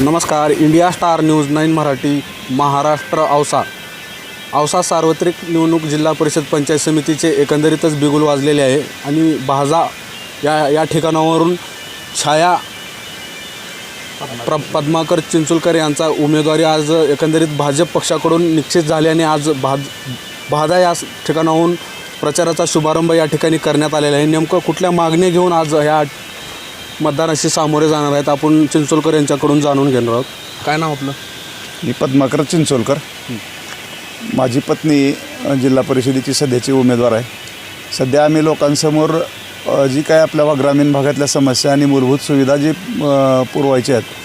नमस्कार India star news nine Marathi Maharashtra Ausa. Ausa सार्वत्रिक निवडणूक जिल्हा परिषद पंचायत समितीचे एकंदरीतच बिगुल वाजलेले आहे आणि भाजा या या ठिकाणावरून छाया प्र पद्माकर चिंचुलकर यांचा उमेदवारी आज एकंदरीत भाजप पक्षाकडून निश्चित झाल्याने आज भाज भादा या ठिकाणाहून प्रचाराचा शुभारंभ या ठिकाणी करण्यात आलेला आहे. नेमकं कुठल्या मागणी घेऊन आज ह्या मतदानाशी सामोरे जाणार आहेत? आपण चिंचोलकर यांच्याकडून जाणून घेणार आहोत. काय नाव आपलं? मी पद्माकर चिंचोलकर. माझी पत्नी जिल्हा परिषदेची सध्याची उमेदवार आहे. सध्या आम्ही लोकांसमोर जी काय आपल्या ग्रामीण भागातल्या समस्या आणि मूलभूत सुविधा जी पुरवायची पुरवायच्या आहेत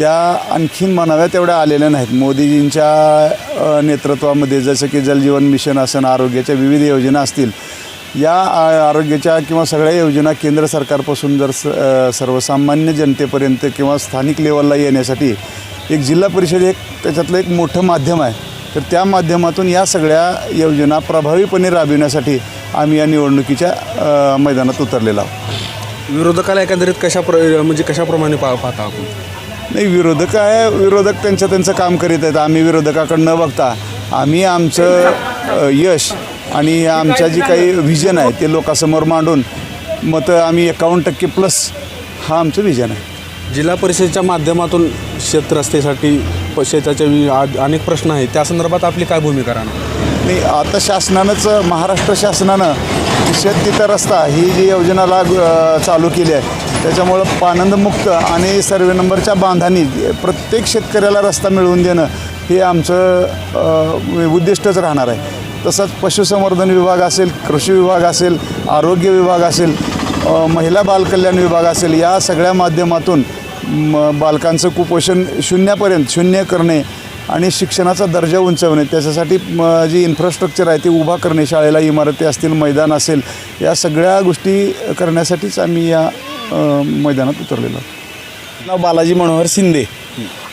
त्या आणखीन म्हणाव्या तेवढ्या आलेल्या नाहीत. मोदीजींच्या नेतृत्वामध्ये जसं की जलजीवन मिशन असेल आरोग्याच्या विविध योजना असतील या आरोग्याच्या किंवा सगळ्या योजना केंद्र सरकारपासून जर स सर्वसामान्य जनतेपर्यंत किंवा स्थानिक लेवलला येण्यासाठी एक जिल्हा परिषद एक त्याच्यातलं एक मोठं माध्यम आहे. तर त्या माध्यमातून या सगळ्या योजना प्रभावीपणे राबविण्यासाठी आम्ही या निवडणुकीच्या मैदानात उतरलेलो आहोत. विरोधकाला एकंदरीत कशा प्र म्हणजे कशाप्रमाणे पा पाहता आपण? नाही विरोधक आहे विरोधक त्यांचं त्यांचं काम करीत आहेत. आम्ही विरोधकाकडे न बघता. आम्ही आमचं यश आणि आमच्या जी काही व्हिजन आहे ते लोकांसमोर मांडून मतं आम्ही एकावन्न टक्के प्लस हा आमचं व्हिजन आहे. जिल्हा परिषदेच्या माध्यमातून शेत रस्त्यासाठी प- शेताचे अनेक प्रश्न आहेत. त्या संदर्भात आपली काय भूमिका राहणार? नाही आता शासनानंच महाराष्ट्र शासनानं शेत तिथं रस्ता ही जी योजना लाग चालू केली आहे त्याच्यामुळं पानंदमुक्त आणि सर्वे नंबरच्या बांधांनी प्रत्येक शेतकऱ्याला रस्ता मिळवून देणं हे आमचं उद्दिष्टच राहणार आहे. तसंच पशुसंवर्धन विभाग असेल कृषी विभाग असेल आरोग्य विभाग असेल महिला बालकल्याण विभाग असेल या सगळ्या माध्यमातून म बालकांचं कुपोषण शून्यापर्यंत शून्य करणे आणि शिक्षणाचा दर्जा उंचवणे त्याच्यासाठी जी इन्फ्रास्ट्रक्चर आहे ती उभा करणे शाळेला इमारती असतील मैदान असेल या सगळ्या गोष्टी करण्यासाठीच आम्ही या मैदानात उतरलेलो. नाव बालाजी मनोहर शिंदे.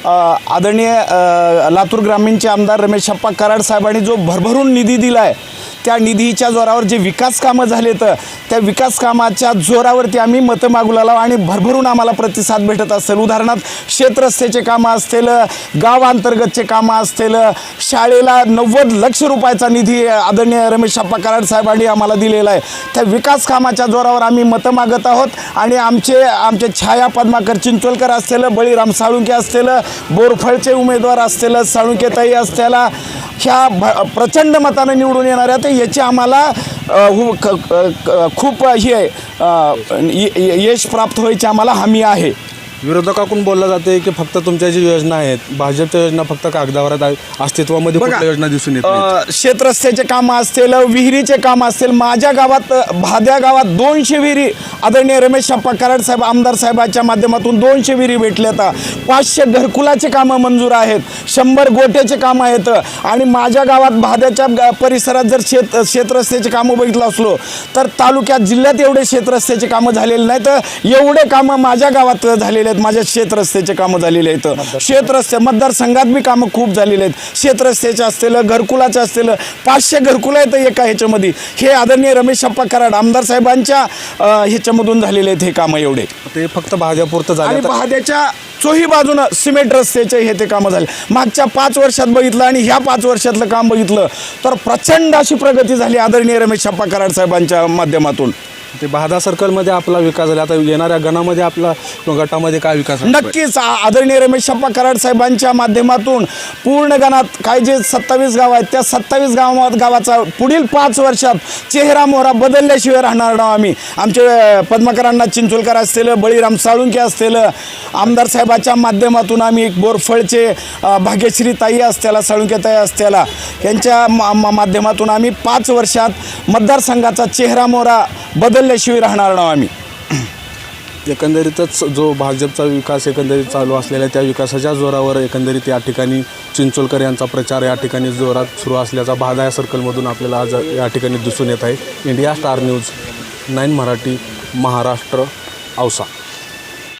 आदरणीय लातूर ग्रामीणचे आमदार रमेश अप्पा कराड साहेबांनी जो भरभरून निधी दिला आहे त्या निधीच्या जोरावर जे विकास कामं झाले तर त्या विकास कामाच्या जोरावरती आम्ही मतं मागू लागलो आणि भरभरून आम्हाला प्रतिसाद भेटत असेल. उदाहरणार्थ शेतरस्त्याचे कामं असतील गावांतर्गतचे कामं असतील शाळेला नव्वद लक्ष रुपयाचा निधी आदरणीय रमेश अप्पा कराड साहेबांनी आम्हाला दिलेला आहे. त्या विकास कामाच्या जोरावर आम्ही मतं मागत आहोत आणि आमचे आमचे छाया पद्माकर चिंचोलकर असतील बळीराम साळुंके असतील बोरफळचे उमेदवार असतील साळुंकेताई असल्याला ह्या भ प्रचंड मतानं निवडून येणाऱ्या तर याची आम्हाला खूप हे आहे, य- यश प्राप्त व्हायची आम्हाला हमी आहे. विरोधकाकडून बोललं जाते की फक्त तुमच्या जी योजना आहेत भाजपच्या योजना फक्त कागदावर आहेत अस्तित्वामध्ये बघा, कुठल्या योजना दिसून येत नाहीत. अ, शेतरस्त्याचे कामं असतील विहिरीचे कामं असतील माझ्या गावात अ, भाद्या गावात दोनशे विहिरी आदरणीय रमेश कराड साहेब आमदार साहेबाच्या माध्यमातून दोनशे विहिरी भेटल्या आता पाचशे घरकुलाचे कामं मंजूर आहेत शंभर गोट्याचे कामं आहेत आणि माझ्या गावात भाद्याच्या ग- परिसरात जर शेत शेतरस्त्याचे कामं बघितलं असलो तर तालुक्यात जिल्ह्यात एवढे शेतरस्त्याचे कामं झालेले नाही तर एवढे कामं माझ्या गावात झालेले आहेत. माझ्या शेतरस्त्याचे कामं झालेले आहेत. शेतरस्ते मतदारसंघात बी कामं खूप झालेले आहेत. शेतरस्त्याचे असतील घरकुलाचे असतील पाचशे घरकुलं आहेत एका ह्याच्यामध्ये. हे आदरणीय रमेश अप्पा कराड आमदार साहेबांच्या ह्याच्यामधून झालेले आहेत हे कामं एवढे. ते फक्त भाजपुरतं आणि झालं पहाद्याच्या चोही बाजूनं सिमेंट रस्त्याचे हे ते कामं झाले. मागच्या पाच वर्षात बघितलं आणि ह्या पाच वर्षातलं काम बघितलं तर प्रचंड अशी प्रगती झाली आदरणीय रमेश अप्पा कराड साहेबांच्या माध्यमातून. ते बहादा सर्कलमध्ये आपला विकास झाला. आता येणाऱ्या गणामध्ये आपला गटामध्ये काय विकास आहे? नक्कीच. आ- आदरणीय रमेशप्पा कराड साहेबांच्या माध्यमातून पूर्ण गणात काय जे सत्तावीस गाव आहेत त्या सत्तावीस गावात गावाचा पुढील पाच वर्षात चेहरा मोहरा बदलल्याशिवाय राहणार नाही आम्ही. आमचे अ, पद्माकरांना चिंचोलकर असतील बळीराम साळुंके असतील आमदार साहेबाच्या माध्यमातून आम्ही एक बोरफळचे अ, भाग्यश्री ताई असत्याला साळुंके ताई असत्याला यांच्या मा- मा- माध्यमातून आम्ही पाच वर्षात मतदारसंघाचा चेहरा मोहरा बदल बदलल्याशिवाय राहणार ना आम्ही. एकंदरीतच जो भाजपचा विकास एकंदरीत चालू असलेल्या त्या विकासाच्या जोरावर एकंदरीत या ठिकाणी चिंचोलकर यांचा प्रचार या ठिकाणी जोरात सुरू असल्याचा बाधा या सर्कलमधून आपल्याला आज या ठिकाणी दिसून येत आहे. India star news nine Marathi Maharashtra Ausa.